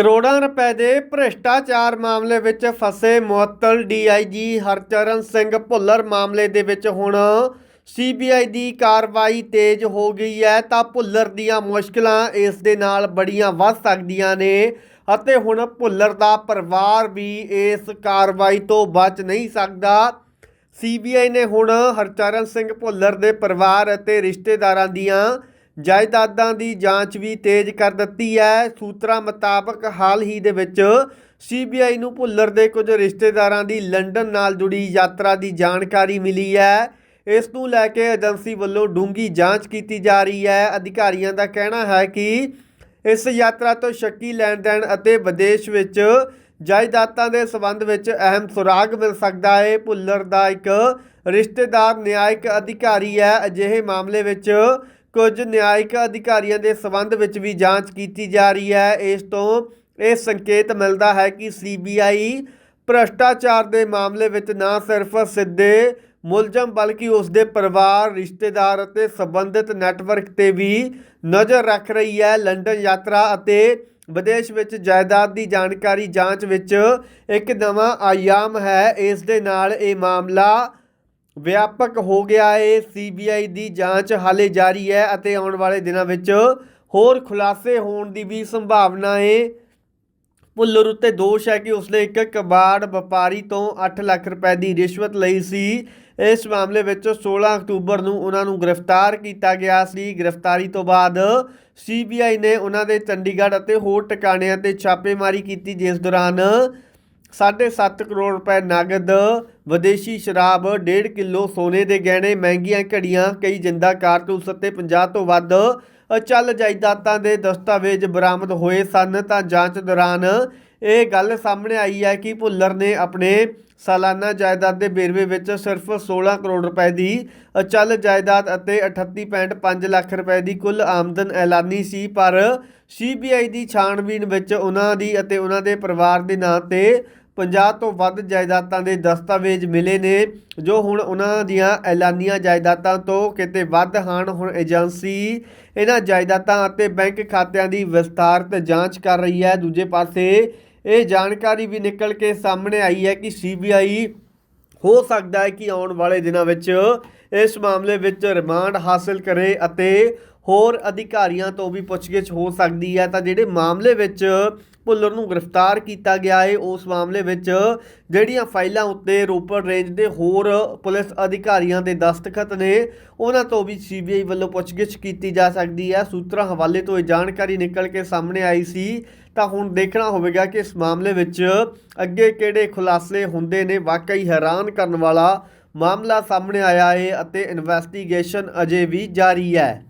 ਕਰੋੜਾਂ ਰੁਪਏ ਦੇ ਭ੍ਰਿਸ਼ਟਾਚਾਰ ਮਾਮਲੇ ਵਿੱਚ ਫਸੇ ਮੁਅੱਤਲ ਡੀਆਈਜੀ ਹਰਚਰਨ ਸਿੰਘ ਭੁੱਲਰ। ਮਾਮਲੇ ਦੇ ਵਿੱਚ ਹੁਣ ਸੀਬੀਆਈ ਦੀ ਕਾਰਵਾਈ ਤੇਜ਼ ਹੋ ਗਈ ਹੈ ਤਾਂ ਭੁੱਲਰ ਦੀਆਂ ਮੁਸ਼ਕਲਾਂ ਇਸ ਦੇ ਨਾਲ ਬੜੀਆਂ ਵੱਧ ਸਕਦੀਆਂ ਨੇ ਅਤੇ ਹੁਣ ਭੁੱਲਰ ਦਾ ਪਰਿਵਾਰ ਵੀ ਇਸ ਕਾਰਵਾਈ ਤੋਂ ਬਚ ਨਹੀਂ ਸਕਦਾ। ਸੀਬੀਆਈ ਨੇ ਹੁਣ ਹਰਚਰਨ ਸਿੰਘ ਭੁੱਲਰ ਦੇ ਪਰਿਵਾਰ ਅਤੇ ਰਿਸ਼ਤੇਦਾਰਾਂ ਦੀਆਂ ਜਾਇਦਾਦਾਂ ਦੀ ਜਾਂਚ ਵੀ ਤੇਜ਼ ਕਰ ਦਿੱਤੀ ਹੈ। ਸੂਤਰਾਂ ਮੁਤਾਬਕ ਹਾਲ ਹੀ ਦੇ ਵਿੱਚ ਸੀਬੀਆਈ ਨੂੰ ਭੁੱਲਰ ਦੇ ਕੁਝ ਰਿਸ਼ਤੇਦਾਰਾਂ ਦੀ ਲੰਡਨ ਨਾਲ ਜੁੜੀ ਯਾਤਰਾ ਦੀ ਜਾਣਕਾਰੀ ਮਿਲੀ ਹੈ। ਇਸ ਨੂੰ ਲੈ ਕੇ ਏਜੰਸੀ ਵੱਲੋਂ ਡੂੰਗੀ ਜਾਂਚ ਕੀਤੀ ਜਾ ਰਹੀ ਹੈ। ਅਧਿਕਾਰੀਆਂ ਦਾ ਕਹਿਣਾ ਹੈ ਕਿ ਇਸ ਯਾਤਰਾ ਤੋਂ ਸ਼ੱਕੀ ਲੈਣ ਦੇਣ ਅਤੇ ਵਿਦੇਸ਼ ਵਿੱਚ ਜਾਇਦਾਦਾਂ ਦੇ ਸਬੰਧ ਵਿੱਚ ਅਹਿਮ ਸੁਰਾਗ ਮਿਲ ਸਕਦਾ ਹੈ। ਭੁੱਲਰ ਦਾ ਇੱਕ ਰਿਸ਼ਤੇਦਾਰ ਨਿਆਇਕ ਅਧਿਕਾਰੀ ਹੈ। ਅਜਿਹੇ ਮਾਮਲੇ ਵਿੱਚ ਕੁਝ ਨਿਆਇਕ ਅਧਿਕਾਰੀਆਂ ਦੇ ਸਬੰਧ ਵਿੱਚ ਵੀ ਜਾਂਚ ਕੀਤੀ ਜਾ ਰਹੀ ਹੈ। ਇਸ ਤੋਂ ਇਹ ਸੰਕੇਤ ਮਿਲਦਾ ਹੈ ਕਿ ਸੀਬੀਆਈ ਭ੍ਰਸ਼ਟਾਚਾਰ ਦੇ ਮਾਮਲੇ ਵਿੱਚ ਨਾ ਸਿਰਫ ਸਿੱਧੇ ਮੁਲਜ਼ਮ ਬਲਕਿ ਉਸ ਦੇ ਪਰਿਵਾਰ, ਰਿਸ਼ਤੇਦਾਰ ਅਤੇ ਸੰਬੰਧਿਤ ਨੈਟਵਰਕ ਤੇ ਵੀ ਨਜ਼ਰ ਰੱਖ ਰਹੀ ਹੈ। ਲੰਡਨ ਯਾਤਰਾ ਅਤੇ ਵਿਦੇਸ਼ ਵਿੱਚ ਜਾਇਦਾਦ ਦੀ ਜਾਣਕਾਰੀ ਜਾਂਚ ਵਿੱਚ ਇੱਕ ਨਵਾਂ ਆਯਾਮ ਹੈ। ਇਸ ਦੇ ਨਾਲ ਇਹ ਮਾਮਲਾ ਵਿਆਪਕ ਹੋ ਗਿਆ ਹੈ ਸੀਬੀਆਈ ਦੀ ਜਾਂਚ ਹਾਲੇ ਜਾਰੀ ਹੈ ਅਤੇ ਆਉਣ ਵਾਲੇ ਦਿਨਾਂ ਵਿੱਚ ਹੋਰ ਖੁਲਾਸੇ ਹੋਣ ਦੀ ਵੀ ਸੰਭਾਵਨਾ ਏ। ਭੁੱਲਰ ਉੱਤੇ ਦੋਸ਼ ਹੈ ਕਿ ਉਸਨੇ ਇੱਕ ਕਬਾੜ ਵਪਾਰੀ ਤੋਂ 8 ਲੱਖ ਰੁਪਏ ਦੀ ਰਿਸ਼ਵਤ ਲਈ ਸੀ। ਇਸ ਮਾਮਲੇ ਵਿੱਚ 16 ਅਕਤੂਬਰ ਨੂੰ ਉਹਨਾਂ ਨੂੰ ਗ੍ਰਿਫਤਾਰ ਕੀਤਾ ਗਿਆ ਸੀ। ਗ੍ਰਿਫਤਾਰੀ ਤੋਂ ਬਾਅਦ ਸੀਬੀਆਈ ਨੇ ਉਹਨਾਂ ਦੇ ਚੰਡੀਗੜ੍ਹ ਅਤੇ ਹੋਰ ਟਿਕਾਣਿਆਂ ਤੇ ਛਾਪੇਮਾਰੀ ਕੀਤੀ। ਜਿਸ ਦੌਰਾਨ 7.5 ਕਰੋੜ ਰੁਪਏ ਨਗਦ ਵਿਦੇਸ਼ੀ ਸ਼ਰਾਬ 1.5 ਕਿਲੋ ਸੋਨੇ ਦੇ ਗਹਿਣੇ, ਮਹਿੰਗੀਆਂ ਘੜੀਆਂ, ਕਈ ਜਿੰਦਾ ਕਾਰਤੂਸ ਅਤੇ 50 ਤੋਂ ਵੱਧ ਚੱਲ ਜਾਇਦਾਦਾਂ ਦੇ ਦਸਤਾਵੇਜ਼ ਬਰਾਮਦ ਹੋਏ ਸਨ, ਤਾਂ ਜਾਂਚ ਦੌਰਾਨ ਇਹ ਗੱਲ ਸਾਹਮਣੇ ਆਈ ਹੈ ਕਿ ਭੁੱਲਰ ਨੇ ਆਪਣੇ ਸਾਲਾਨਾ ਜਾਇਦਾਦ ਦੇ ਵੇਰਵੇ ਵਿੱਚ ਸਿਰਫ 16 ਕਰੋੜ ਰੁਪਏ ਦੀ ਅਚਲ ਜਾਇਦਾਦ ਅਤੇ 38.5 ਲੱਖ ਰੁਪਏ ਦੀ ਕੁੱਲ ਆਮਦਨ ਐਲਾਨੀ ਸੀ, ਪਰ ਸੀਬੀਆਈ ਦੀ ਛਾਣਬੀਣ ਵਿੱਚ ਉਹਨਾਂ ਦੀ ਅਤੇ ਉਹਨਾਂ ਦੇ ਪਰਿਵਾਰ ਦੇ ਨਾਂ ਤੇ 50 ਤੋਂ ਵੱਧ ਜਾਇਦਾਦਾਂ ਦੇ ਦਸਤਾਵੇਜ਼ ਮਿਲੇ ਨੇ, ਜੋ ਹੁਣ ਉਹਨਾਂ ਦੀਆਂ ਐਲਾਨੀਆਂ ਜਾਇਦਾਦਾਂ ਤੋਂ ਕਿਤੇ ਵੱਧ ਹਨ। ਹੁਣ ਏਜੰਸੀ ਇਹਨਾਂ ਜਾਇਦਾਦਾਂ ਅਤੇ ਬੈਂਕ ਖਾਤਿਆਂ ਦੀ ਵਿਸਤਾਰਤ ਜਾਂਚ ਕਰ ਰਹੀ ਹੈ। ਦੂਜੇ ਪਾਸੇ ਇਹ ਜਾਣਕਾਰੀ ਵੀ ਨਿਕਲ ਕੇ ਸਾਹਮਣੇ ਆਈ ਹੈ ਕਿ ਸੀਬੀਆਈ ਹੋ ਸਕਦਾ ਹੈ ਕਿ ਆਉਣ ਵਾਲੇ ਦਿਨਾਂ ਵਿੱਚ ਇਸ ਮਾਮਲੇ ਵਿੱਚ ਰਿਮਾਂਡ ਹਾਸਲ ਕਰੇ ਅਤੇ ਹੋਰ ਅਧਿਕਾਰੀਆਂ ਤੋਂ ਵੀ ਪੁੱਛਗਿੱਛ ਹੋ ਸਕਦੀ ਹੈ। ਤਾਂ ਜਿਹੜੇ ਮਾਮਲੇ ਵਿੱਚ ਭੁੱਲਰ ਨੂੰ ਗ੍ਰਿਫਤਾਰ ਕੀਤਾ ਗਿਆ ਹੈ ਉਸ ਮਾਮਲੇ ਵਿੱਚ ਜਿਹੜੀਆਂ ਫਾਈਲਾਂ ਉੱਤੇ ਰੋਪੜ ਰੇਂਜ ਦੇ ਹੋਰ ਪੁਲਿਸ ਅਧਿਕਾਰੀਆਂ ਦੇ ਦਸਤਖਤ ਨੇ, ਉਹਨਾਂ ਤੋਂ ਵੀ ਸੀਬੀਆਈ ਵੱਲੋਂ ਪੁੱਛਗਿੱਛ ਕੀਤੀ ਜਾ ਸਕਦੀ ਹੈ। ਸੂਤਰਾਂ ਹਵਾਲੇ ਤੋਂ ਇਹ ਜਾਣਕਾਰੀ ਨਿਕਲ ਕੇ ਸਾਹਮਣੇ ਆਈ ਸੀ। ਤਾਂ ਹੁਣ ਦੇਖਣਾ ਹੋਵੇਗਾ ਕਿ ਇਸ ਮਾਮਲੇ ਵਿੱਚ ਅੱਗੇ ਕਿਹੜੇ ਖੁਲਾਸੇ ਹੁੰਦੇ ਨੇ। ਵਾਕਈ ਹੈਰਾਨ ਕਰਨ ਵਾਲਾ ਮਾਮਲਾ ਸਾਹਮਣੇ ਆਇਆ ਹੈ ਅਤੇ ਇਨਵੈਸਟੀਗੇਸ਼ਨ ਅਜੇ ਵੀ ਜਾਰੀ ਹੈ।